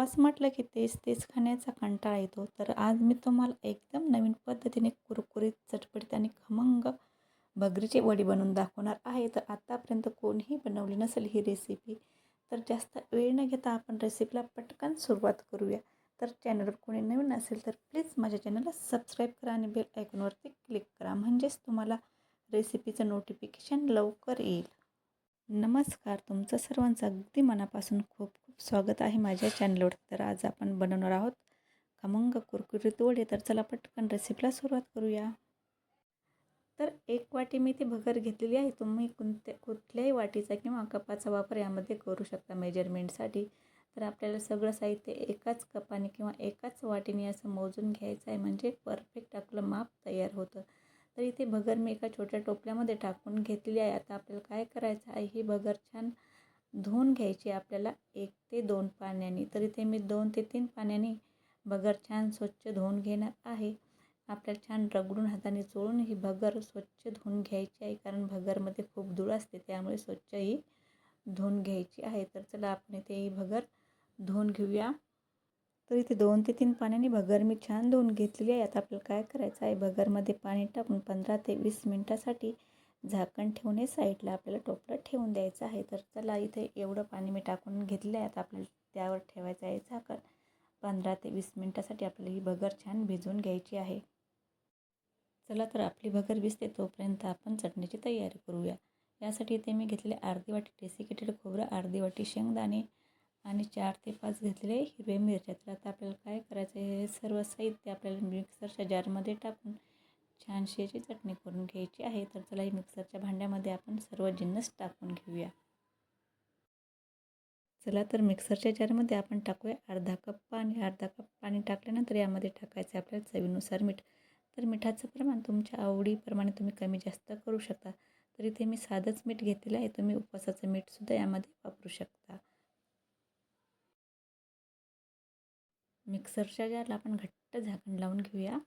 उपवास म्हटलं की तेच तेच खाण्याचा कंटाळा येतो. तर आज मी तुम्हाला एकदम नवीन पद्धतीने कुरकुरीत चटपटीत आणि खमंग भगरीची वडी बनवून दाखवणार आहे. तर आत्तापर्यंत कोणीही बनवली नसेल ही रेसिपी तर जास्त वेळ न घेता आपण रेसिपीला पटकन सुरुवात करूया. तर चॅनलवर कोणी नवीन असेल तर प्लीज माझ्या चॅनलला सबस्क्राईब करा आणि बेल आयकॉनवरती क्लिक करा. म्हणजेच तुम्हाला रेसिपीचं नोटिफिकेशन लवकर येईल. नमस्कार. तुमचं सर्वांचं अगदी मनापासून खूप खूप स्वागत आहे माझ्या चॅनलवर तर आज आपण बनवणार आहोत खमंग कुरकुरीत वडे. तर चला पटकन रेसिपीला सुरुवात करूया. तर एक वाटी मी ती भगर घेतलेली आहे. तुम्ही कोणत्या कुठल्याही वाटीचा किंवा कपाचा वापर यामध्ये करू शकता मेजरमेंटसाठी तर आपल्याला सगळं साहित्य एकाच कपाने किंवा एकाच वाटीने असं मोजून घ्यायचं आहे. म्हणजे परफेक्ट आपलं माप तयार होतं. तर इथे भगर मी एका छोट्या टोपल्यामध्ये टाकून घेतली आहे. आता आपल्याला काय करायचं आहे? ही भगर छान धुवून घ्यायची आपल्याला एक ते दोन पाण्याने. तर इथे मी दोन ते तीन पाण्याने भगर छान स्वच्छ धुवून घेणार आहे. आपल्याला छान रगडून हाताने चोळून ही भगर स्वच्छ धुवून घ्यायची आहे. कारण भगरमध्ये खूप धूळ असते त्यामुळे स्वच्छ ही धुवून घ्यायची आहे. तर चला आपण इथे ही भगर धुवून घेऊया. तर इथे दोन ते तीन पाण्याने भगर मी छान धुवून घेतलेली आहे. आता आपल्याला काय करायचं आहे? भगरमध्ये पाणी टाकून पंधरा ते वीस मिनटासाठी झाकण ठेवणे साईडला आपल्याला टोपलं ठेवून द्यायचं आहे. तर चला इथे एवढं पाणी मी टाकून घेतलं आहे आता आपल्याला त्यावर ठेवायचं आहे झाकण. पंधरा ते वीस मिनटासाठी आपल्याला ही भगर छान भिजवून घ्यायची आहे. चला तर आपली भगर भिजते तोपर्यंत आपण चटणीची तयारी करूया. यासाठी इथे मी घेतलेले अर्धी वाटी डेसिकेटेड खोबरं अर्धी वाटी शेंगदाणे आणि चार ते पाच घेतलेले हिरवे मिरच्या. तर आता आपल्याला काय करायचं आहे हे सर्व साहित्य आपल्याला मिक्सरच्या जारमध्ये टाकून छानशी याची चटणी करून घ्यायची आहे तर चला ही मिक्सरच्या भांड्यामध्ये आपण सर्व जिन्नस टाकून घेऊया. चला तर मिक्सरच्या जारमध्ये आपण टाकूया अर्धा कप पाणी. अर्धा कप पाणी टाकल्यानंतर यामध्ये टाकायचं आपल्याला चवीनुसार मीठ. तर मिठाचं प्रमाण तुमच्या आवडीप्रमाणे तुम्ही कमी जास्त करू शकता. तर इथे मी साधंच मीठ घेतलेलं आहे. तुम्ही उपवासाचं मीठसुद्धा यामध्ये वापरू शकता. मिक्सरच्या जारला आपण घट्ट झाकण लावून घेऊया.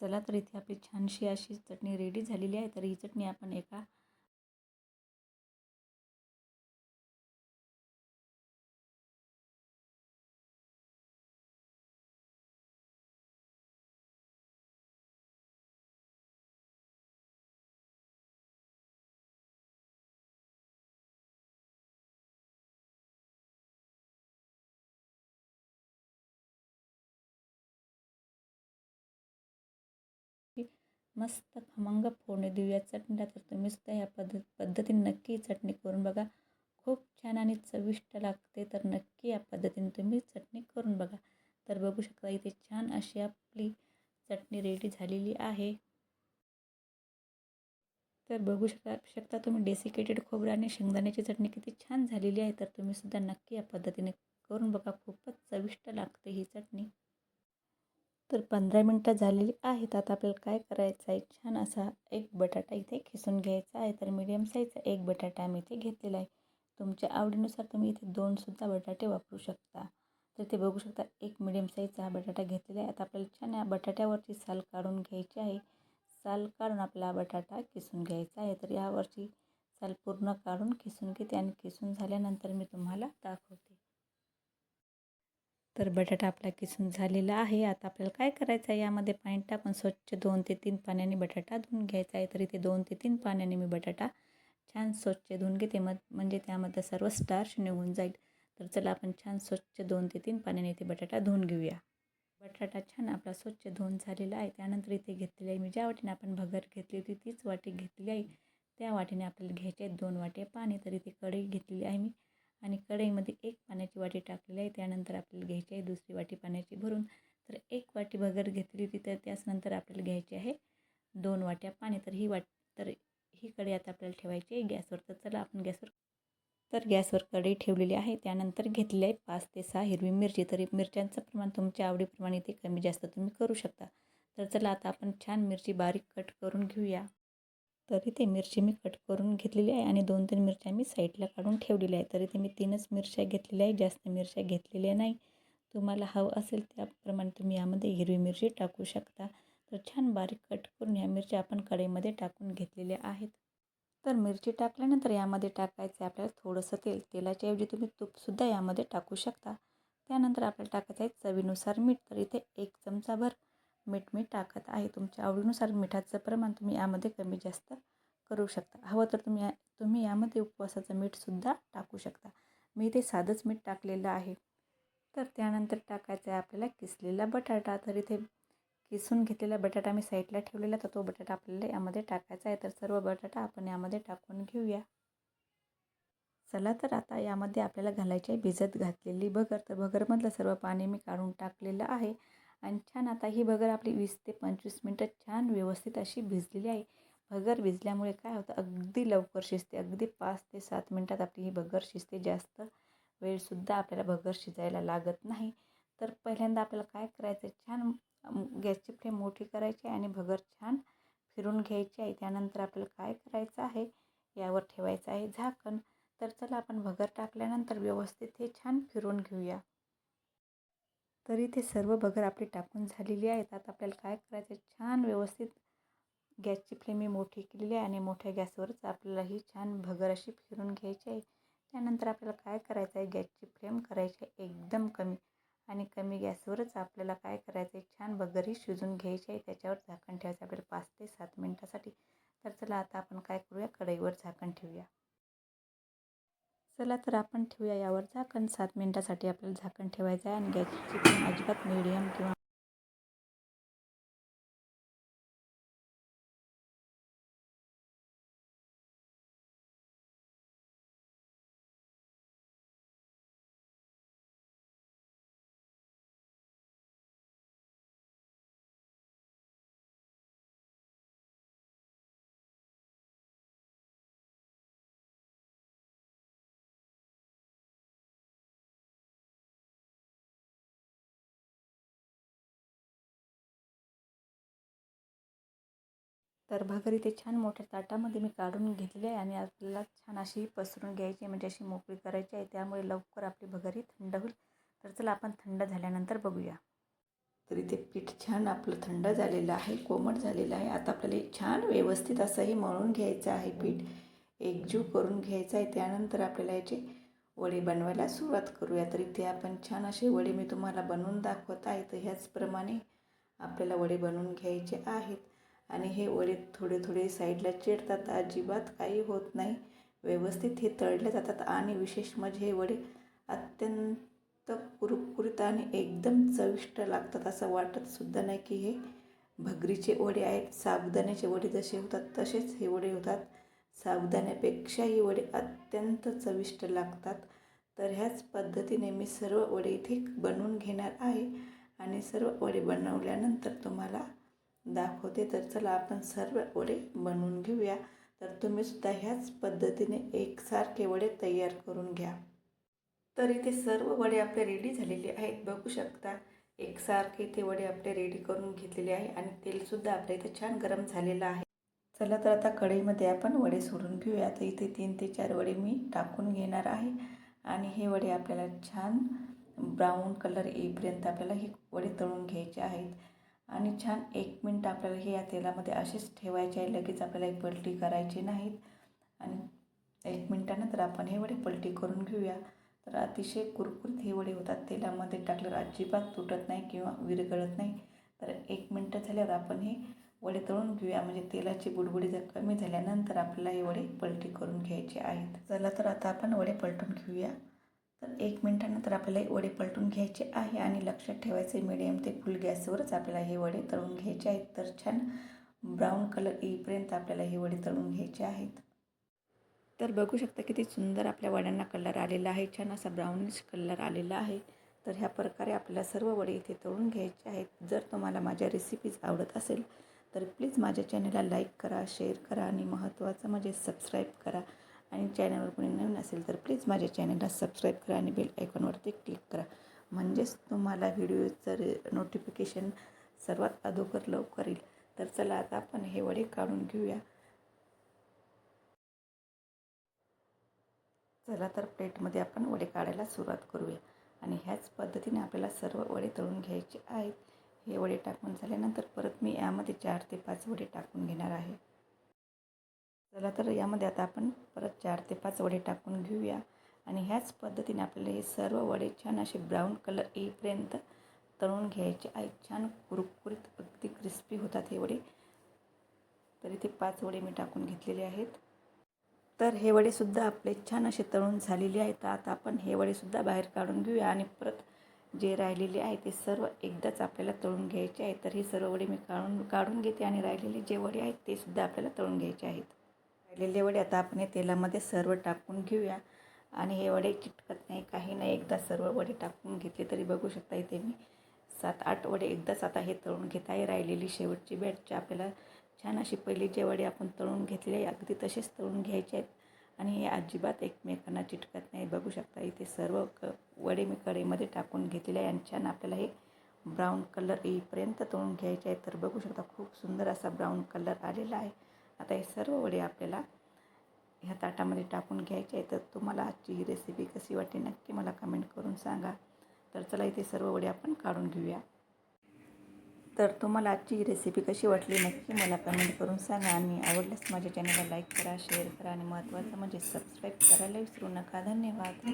चला तर इथे आपली छानशी अशी चटणी रेडी झालेली आहे. तर ही चटणी आपण एका मस्त खमंग फोडणी देऊया चटणीला तर तुम्ही सुद्धा ह्या पद्धत पद्धतीने नक्की चटणी करून बघा. खूप छान आणि चविष्ट लागते तर नक्की या पद्धतीने तुम्ही चटणी करून बघा. तर बघू शकता इथे छान अशी आपली चटणी रेडी झालेली आहे. तर बघू शकता शकता तुम्ही डेसिकेटेड खोबरं आणि शेंगदाण्याची चटणी किती छान झालेली आहे तर तुम्ही सुद्धा नक्की या पद्धतीने करून बघा. खूपच चविष्ट लागते ही चटणी. तर पंधरा मिनटं झालेली आहेत. आता आपल्याला काय करायचं आहे? छान असा एक बटाटा इथे खिसून घ्यायचा आहे. तर मीडियम साईजचा एक बटाटा आम्ही इथे घेतलेला आहे. तुमच्या आवडीनुसार तुम्ही इथे दोनसुद्धा बटाटे वापरू शकता. तर ते बघू शकता एक मिडियम साईजचा हा बटाटा घेतलेला आहे. आता आपल्याला छान या बटाट्यावरची साल काढून घ्यायची आहे. साल काढून आपला बटाटा किसून घ्यायचा आहे. तर यावरची साल पूर्ण काढून किसून घेते आणि किसून झाल्यानंतर मी तुम्हाला दाखवते. तर बटाटा आपला किसून झालेला आहे. आता आपल्याला काय करायचं आहे यामध्ये पाणी टाकून स्वच्छ दोन ते तीन पाण्याने बटाटा धुवून घ्यायचा आहे. तर इथे दोन ते तीन पाण्याने मी बटाटा छान स्वच्छ धुवून घेते. मग म्हणजे त्यामध्ये सर्व स्टार्च निघून जाईल. तर चला आपण छान स्वच्छ दोन ते तीन पाण्याने इथे बटाटा धुवून घेऊया. बटाटा छान आपला स्वच्छ धुवून झालेला आहे. त्यानंतर इथे घेतलेली आहे मी ज्या वाटीने आपण भगर घेतली होती तीच वाटी घेतली आहे. त्या वाटीने आपल्याला घ्यायचे आहेत दोन वाटे पाणी. तर इथे कढई घेतलेली आहे मी. आणि कढईमध्ये एक पाण्याची वाटी टाकलेली आहे. त्यानंतर आपल्याला घ्यायची आहे दुसरी वाटी पाण्याची भरून. तर एक वाटी भगर घेतली होती तर त्याचनंतर आपल्याला घ्यायची आहे दोन वाट्या पाणी. तर ही वाट तर ही कढई आता आपल्याला ठेवायची आहे गॅसवर. तर चला आपण गॅसवर तर गॅसवर कढई ठेवलेली आहे. त्यानंतर घेतलेली आहे पाच ते सहा हिरवी मिरची. तरी मिरच्यांचं प्रमाण तुमच्या आवडीप्रमाणे ते कमी जास्त तुम्ही करू शकता. तर चला आता आपण छान मिरची बारीक कट करून घेऊया. तर इथे मिरची मी कट करून घेतलेली आहे आणि दोन तीन मिरच्या मी साईडला काढून ठेवलेल्या आहे तर इथे मी तीनच मिरच्या घेतलेल्या आहे जास्त मिरच्या घेतलेल्या नाही. तुम्हाला हवं असेल त्याप्रमाणे तुम्ही यामध्ये हिरवी मिरची टाकू शकता. तर छान बारीक कट करून ह्या मिरच्या आपण कढईमध्ये टाकून घेतलेल्या आहेत. तर मिरची टाकल्यानंतर यामध्ये टाकायचं आपल्याला थोडंसं तेल. तेलाच्या ऐवजी तुम्ही तूपसुद्धा यामध्ये टाकू शकता. त्यानंतर आपल्याला टाकायचं आहे चवीनुसार मीठ. तर इथे एक चमचाभर मीठ मी टाकत आहे. तुमच्या आवडीनुसार मिठाचं प्रमाण तुम्ही यामध्ये कमी जास्त करू शकता. हवं तर तुम्ही या तुम्ही यामध्ये उपवासाचं मीठसुद्धा टाकू शकता. मी इथे साधंच मीठ टाकलेलं आहे. तर त्यानंतर टाकायचं आहे आपल्याला किसलेला बटाटा. तर इथे किसून घेतलेला बटाटा मी साईडला ठेवलेला तर तो बटाटा आपल्याला यामध्ये टाकायचा आहे. तर सर्व बटाटा आपण यामध्ये टाकून घेऊया. चला तर आता यामध्ये आपल्याला घालायची आहे भिजत घातलेली भगर. तर भगरमधलं सर्व पाणी मी काढून टाकलेलं आहे. आणि छान आता ही भगर आपली वीस ते पंचवीस मिनटं छान व्यवस्थित अशी भिजलेली आहे. भगर भिजल्यामुळे काय होतं अगदी लवकर शिजते अगदी पाच ते सात मिनटात आपली ही भगर शिजते. जास्त वेळसुद्धा आपल्याला भगर शिजायला लागत नाही. तर पहिल्यांदा आपल्याला काय करायचं छान गॅसची फ्लेम मोठी करायची आणि भगर छान फिरून घ्यायची आहे. त्यानंतर आपल्याला काय करायचं आहे यावर ठेवायचं आहे झाकण. तर चला आपण भगर टाकल्यानंतर व्यवस्थित हे छान फिरून घेऊया. तरी ते सर्व भगर आपली टाकून झालेली आहेत. आता आपल्याला काय करायचं? आहे छान व्यवस्थित गॅसची फ्लेम मी मोठी केलेली आहे आणि मोठ्या गॅसवरच आपल्याला ही छान भगर अशी फिरून घ्यायची आहे. त्यानंतर आपल्याला काय करायचं आहे? गॅसची फ्लेम करायची आहे एकदम कमी आणि कमी गॅसवरच आपल्याला काय करायचं आहे? छान बगरी शिजून घ्यायची आहे. त्याच्यावर झाकण ठेवायचं आपल्याला पाच ते सात मिनटासाठी. तर चला आता आपण काय करूया? कढईवर झाकण ठेवूया. चला तर आपण ठेवूया यावर झाकण. सात मिनटासाठी आपल्याला झाकण ठेवायचं आहे आणि गॅसची फ्लेम अजिबात मिडियम किंवा तर भाकरी ते छान मोठ्या ताटामध्ये मी काढून घेतली आहे आणि आपल्याला छान अशी पसरून घ्यायची म्हणजे अशी मोकळी करायची आहे. त्यामुळे लवकर आपली भगरी थंड होईल. तर चला आपण थंड झाल्यानंतर बघूया. तर इथे पीठ छान आपलं थंड झालेलं आहे कोमट झालेलं आहे. आता आपल्याला छान व्यवस्थित असंही मळून घ्यायचं आहे पीठ. एकजीव करून घ्यायचं आहे. त्यानंतर आपल्याला याचे वडे बनवायला सुरुवात करूया. तर इथे आपण छान असे वडे मी तुम्हाला बनवून दाखवत आहे. तर ह्याचप्रमाणे आपल्याला वडे बनवून घ्यायचे आहेत. आणि हे वडे थोडे थोडे साईडला चिरतात. अजिबात काही होत नाही. व्यवस्थित हे तळले जातात आणि विशेष म्हणजे हे वडे अत्यंत कुरकुरीत आणि एकदम चविष्ट लागतात असं वाटतसुद्धा नाही की हे भगरीचे वडे आहेत. साबुदाण्याचे वडे जसे होतात तसेच हे वडे होतात. साबुदाण्यापेक्षाही वडे अत्यंत चविष्ट लागतात. तर ह्याच पद्धतीने मी सर्व वडे इथे बनवून घेणार आहे. आणि सर्व वडे बनवल्यानंतर तुम्हाला दाखवते. तर चला आपण सर्व वडे बनवून घेऊया. तर तुम्हीसुद्धा ह्याच पद्धतीने एकसारखे वडे तयार करून घ्या. तर इथे सर्व वडे आपले रेडी झालेले आहेत. बघू शकता एकसारखे इथे वडे आपले रेडी करून घेतलेले आहे आणि तेलसुद्धा आपल्या इथे छान गरम झालेलं आहे. चला तर आता कढईमध्ये आपण वडे सोडून घेऊया. तर इथे तीन ते चार वडे मी टाकून घेणार आहे. आणि हे वडे आपल्याला छान ब्राऊन कलर येईपर्यंत आपल्याला हे वडे तळून घ्यायचे आहेत. आणि छान एक मिनटं आपल्याला हे या तेलामध्ये असेच ठेवायचे आहे. लगेच आपल्याला एक पलटी करायची नाहीत. आणि एक मिनटानंतर आपण हे वडे पलटी करून घेऊया. तर अतिशय कुरकुरीत हे वडे होतात. तेलामध्ये टाकल्यावर अजिबात तुटत नाही किंवा विरगळत नाही. तर एक मिनटं झाल्यावर आपण हे वडे तळून घेऊया. म्हणजे तेलाची बुडबुडी जर कमी झाल्यानंतर आपल्याला हे वडे पलटी करून घ्यायचे आहेत. चला तर आता आपण वडे पलटून घेऊया. तर एक मिनटानंतर आपल्याला वडे पलटून घ्यायचे आहे आणि लक्षात ठेवायचे मिडियम ते फुल गॅसवरच आपल्याला हे वडे तळून घ्यायचे आहेत. तर छान ब्राऊन कलर येईपर्यंत आपल्याला हे वडे तळून घ्यायचे आहेत. तर बघू शकता किती सुंदर आपल्या वड्यांना कलर आलेला आहे. छान असा ब्राऊनिश कलर आलेला आहे. तर ह्या प्रकारे आपल्याला सर्व वडे इथे तळून घ्यायचे आहेत. जर तुम्हाला माझ्या रेसिपीज आवडत असेल तर प्लीज माझ्या चॅनलला लाईक करा शेअर करा आणि महत्त्वाचं म्हणजे सबस्क्राईब करा. आणि चॅनलवर कोणी नवीन असेल तर प्लीज माझ्या चॅनलला सबस्क्राईब करा आणि बेल आयकॉनवरती क्लिक करा. म्हणजेच तुम्हाला व्हिडिओचं नोटिफिकेशन सर्वात अगोदर लवकर येईल. तर चला आता आपण हे वडे काढून घेऊया. चला तर प्लेटमध्ये आपण वडे काढायला सुरुवात करूया. आणि ह्याच पद्धतीने आपल्याला सर्व वडे तळून घ्यायचे आहेत. हे वडे टाकून झाल्यानंतर परत मी यामध्ये चार ते पाच वडे टाकून घेणार आहे. चला तर यामध्ये आता आपण परत चार ते पाच वडे टाकून घेऊया. आणि ह्याच पद्धतीने आपल्याला हे सर्व वडे छान असे ब्राऊन कलर येईपर्यंत तळून घ्यायचे. आहेत छान कुरकुरीत अगदी क्रिस्पी होतात हे वडे. तर इथे पाच वडे मी टाकून घेतलेले आहेत. तर हे वडेसुद्धा आपले छान असे तळून झालेले आहेत. आता आपण हे वडेसुद्धा बाहेर काढून घेऊया आणि परत जे राहिलेले आहे ते सर्व एकदाच आपल्याला तळून घ्यायचे आहे. तर हे सर्व वडे मी काढून काढून घेते आणि राहिलेले जे वडे आहेत ते सुद्धा आपल्याला तळून घ्यायचे आहेत. राहिलेले वडे आता आपण हे तेलामध्ये सर्व टाकून घेऊया. आणि हे वडे चिटकत नाही काही नाही. एकदा सर्व वडे टाकून घेतले तरी बघू शकता इथे मी सात आठ वडे एकदाच आता हे तळून घेत आहे. राहिलेली शेवटची बॅटची आपल्याला छान अशी पहिली जे वडे आपण तळून घेतले आहे अगदी तसेच तळून घ्यायचे आहेत. आणि हे अजिबात एकमेकांना चिटकत नाही. बघू शकता इथे सर्व क वडे मी कढईमध्ये टाकून घेतलेले आहे. आणि छान आपल्याला हे ब्राऊन कलर येईपर्यंत तळून घ्यायचे आहे. तर बघू शकता खूप सुंदर असा ब्राऊन कलर आलेला आहे. आता हे सर्व वडे आपल्याला ह्या ताटामध्ये टाकून घ्यायचे आहे तर तुम्हाला आजची ही रेसिपी कशी वाटते नक्की मला कमेंट करून सांगा. तर चला इथे सर्व वडे आपण काढून घेऊया. तर तुम्हाला आजची ही रेसिपी कशी वाटली नक्की मला कमेंट करून सांगा आणि आवडल्यास माझ्या चॅनलला लाईक करा शेअर करा आणि महत्त्वाचं म्हणजे सबस्क्राईब करायला विसरू नका. धन्यवाद.